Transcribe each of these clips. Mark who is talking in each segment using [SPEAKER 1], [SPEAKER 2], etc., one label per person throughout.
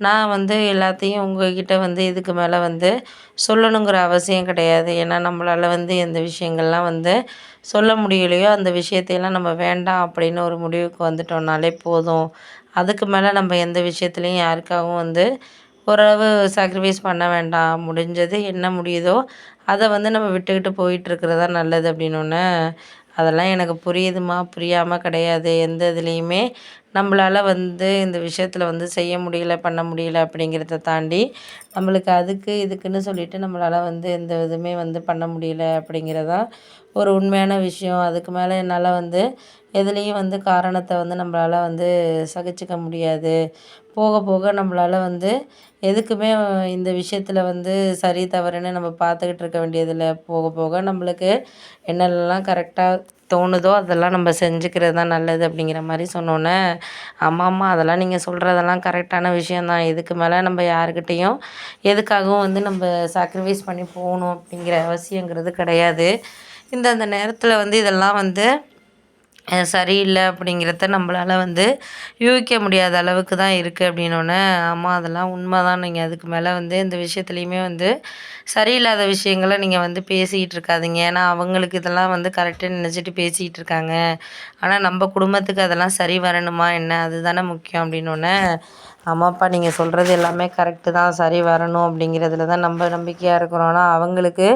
[SPEAKER 1] நான் வந்து எல்லாத்தையும் உங்கள்கிட்ட வந்து இதுக்கு மேலே வந்து சொல்லணுங்கிற அவசியம் கிடையாது. ஏன்னா நம்மளால் வந்து எந்த விஷயங்கள்லாம் வந்து சொல்ல முடியலையோ அந்த விஷயத்தையெல்லாம் நம்ம வேண்டாம் அப்படின்னு ஒரு முடிவுக்கு வந்துட்டோம்னாலே போதும். அதுக்கு மேலே நம்ம எந்த விஷயத்துலையும் யாருக்காகவும் வந்து ஓரளவு சாக்ரிஃபைஸ் பண்ண வேண்டாம். முடிஞ்சது என்ன முடியுதோ அதை வந்து நம்ம விட்டுக்கிட்டு போயிட்டுருக்கிறதா நல்லது அப்படின்னு அதெல்லாம் எனக்கு புரியுதுமா புரியாமல் கிடையாது. எந்த இதுலேயுமே நம்மளால் வந்து இந்த விஷயத்தில் வந்து செய்ய முடியல பண்ண முடியல அப்படிங்கிறத தாண்டி நம்மளுக்கு அதுக்கு இதுக்குன்னு சொல்லிட்டு நம்மளால் வந்து எந்த இதுவுமே வந்து பண்ண முடியல அப்படிங்கிறதான் ஒரு உண்மையான விஷயம். அதுக்கு மேலே என்னால் வந்து எதுலேயும் வந்து காரணத்தை வந்து நம்மளால் வந்து சகிச்சுக்க முடியாது. போக போக நம்மளால் வந்து எதுக்குமே இந்த விஷயத்தில் வந்து சரி தவறுன்னு நம்ம பார்த்துக்கிட்டு இருக்க வேண்டியதில் போக போக நம்மளுக்கு என்னெல்லாம் கரெக்டாக தோணுதோ அதெல்லாம் நம்ம செஞ்சுக்கிறது தான் நல்லது அப்படிங்கிற மாதிரி சொன்னோன்னே ஆமாம் ஆமாம் அதெல்லாம் நீங்கள் சொல்கிறதெல்லாம் கரெக்டான விஷயந்தான் இதுக்கு மேலே நம்ம யாருக்கிட்டேயும் எதுக்காகவும் வந்து நம்ம சாக்ரிஃபைஸ் பண்ணி போகணும் அப்படிங்கிற அவசியங்கிறது கிடையாது. இந்த அந்த நேரத்தில் வந்து இதெல்லாம் வந்து சரியில்லை அப்படிங்கிறத நம்மளால் வந்து யூகிக்க முடியாத அளவுக்கு தான் இருக்குது அப்படின்னோடனே ஆமாம் அதெல்லாம் உண்மை தான் நீங்கள் அதுக்கு மேலே வந்து இந்த விஷயத்துலையுமே வந்து சரியில்லாத விஷயங்களை நீங்கள் வந்து பேசிக்கிட்டு இருக்காதீங்க. ஏன்னா அவங்களுக்கு இதெல்லாம் வந்து கரெக்டாக நினச்சிட்டு பேசிக்கிட்டு இருக்காங்க. ஆனால் நம்ம குடும்பத்துக்கு அதெல்லாம் சரி வரணுமா என்ன? அதுதானே முக்கியம் அப்படின்னோடனே ஆமாப்பா நீங்கள் சொல்கிறது எல்லாமே கரெக்டு தான். சரி வரணும் அப்படிங்கிறதுல தான் நம்ம நம்பிக்கையாக இருக்கிறோம். ஆனால் அவங்களுக்கு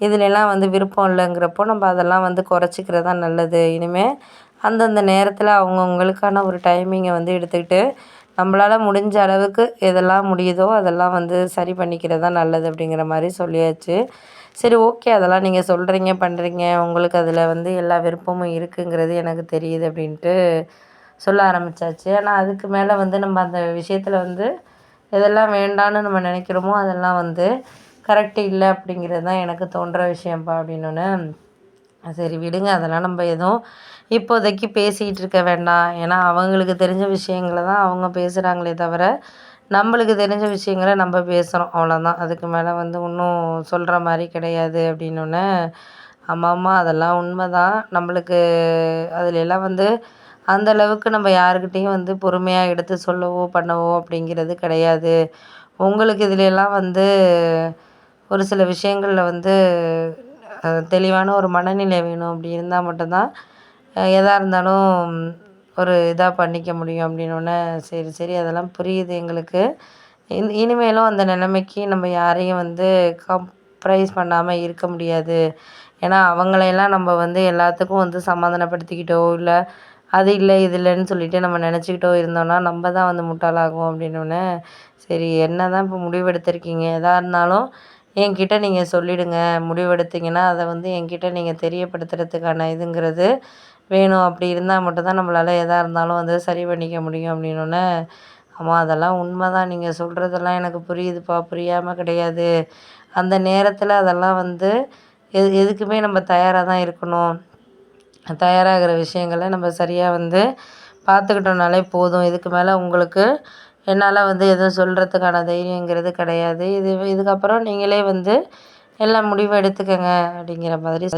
[SPEAKER 1] இதுலெலாம் வந்து விருப்பம் இல்லைங்கிறப்போ நம்ம அதெல்லாம் வந்து குறைச்சிக்கிறது தான் நல்லது. இனிமேல் அந்தந்த நேரத்தில் அவங்கவுங்களுக்கான ஒரு டைமிங்கை வந்து எடுத்துக்கிட்டு நம்மளால் முடிஞ்ச அளவுக்கு எதெல்லாம் முடியுதோ அதெல்லாம் வந்து சரி பண்ணிக்கிறது தான் நல்லது அப்படிங்கிற மாதிரி சொல்லியாச்சு. சரி ஓகே. அதெல்லாம் நீங்கள் சொல்கிறீங்க பண்ணுறீங்க உங்களுக்கு அதில் வந்து எல்லா விருப்பமும் இருக்குங்கிறது எனக்கு தெரியுது அப்படின்ட்டு சொல்ல ஆரம்பித்தாச்சு ஆனால் அதுக்கு மேலே வந்து நம்ம அந்த விஷயத்தில் வந்து எதெல்லாம் வேண்டான்னு நம்ம நினைக்கிறோமோ அதெல்லாம் வந்து கரெக்டு இல்லை அப்படிங்கிறது தான் எனக்கு தோன்ற விஷயம்ப்பா அப்படின்னோன்னே சரி விடுங்க அதெல்லாம் நம்ம எதுவும் இப்போதைக்கு பேசிகிட்டு இருக்க வேண்டாம். ஏன்னா அவங்களுக்கு தெரிஞ்ச விஷயங்கள தான் அவங்க பேசுகிறாங்களே தவிர நம்மளுக்கு தெரிஞ்ச விஷயங்கள நம்ம பேசுகிறோம் அவ்வளோதான் அதுக்கு மேலே வந்து ஒன்றும் சொல்கிற மாதிரி கிடையாது அப்படின்னோடனே ஆமாம் ஆமாம் அதெல்லாம் உண்மை தான் நம்மளுக்கு அதிலெல்லாம் வந்து அந்த அளவுக்கு நம்ம யாருக்கிட்டேயும் வந்து பொறுமையாக எடுத்து சொல்லவோ பண்ணவோ அப்படிங்கிறது கிடையாது. உங்களுக்கு இதிலெல்லாம் வந்து ஒரு சில விஷயங்களில் வந்து தெளிவான ஒரு மனநிலை வேணும் அப்படி இருந்தால் மட்டும்தான் எதாக இருந்தாலும் ஒரு இதாக பண்ணிக்க முடியும் அப்படின்னோடனே சரி சரி அதெல்லாம் புரியுது எங்களுக்கு. இன் இனிமேலும் அந்த நிலைமைக்கு நம்ம யாரையும் வந்து கம்ப்ரைஸ் பண்ணாமல் இருக்க முடியாது. ஏன்னா அவங்களையெல்லாம் நம்ம வந்து எல்லாத்துக்கும் வந்து சமாதானப்படுத்திக்கிட்டோ இல்லை அது இல்லை இது இல்லைன்னு சொல்லிட்டு நம்ம நினச்சிக்கிட்டோ இருந்தோம்னா நம்ம தான் வந்து முட்டாளாகும் அப்படின்னோடனே சரி என்ன தான் இப்போ முடிவெடுத்திருக்கீங்க? எதாக இருந்தாலும் என்கிட்ட நீங்கள் சொல்லிவிடுங்க முடிவெடுத்தீங்கன்னா அதை வந்து என்கிட்ட நீங்கள் தெரியப்படுத்துறதுக்கான இதுங்கிறது வேணும். அப்படி இருந்தால் மட்டும்தான் நம்மளால் எதாக இருந்தாலும் வந்து சரி பண்ணிக்க முடியும் அப்படின்னோடனே ஆமாம் அதெல்லாம் உண்மை தான் நீங்கள் சொல்கிறதெல்லாம் எனக்கு புரியுதுப்பா. புரியாமல் கிடையாது. அந்த நேரத்தில் அதெல்லாம் வந்து எது எதுக்குமே நம்ம தயாராக தான் இருக்கணும். தயாராகிற விஷயங்களை நம்ம சரியாக வந்து பார்த்துக்கிட்டோம்னாலே போதும். இதுக்கு மேலே உங்களுக்கு என்னால் வந்து எதுவும் சொல்கிறதுக்கான தைரியங்கிறது கிடையாது. இது இதுக்கப்புறம் நீங்களே வந்து எல்லா முடிவும் எடுத்துக்கங்க அப்படிங்கிற மாதிரி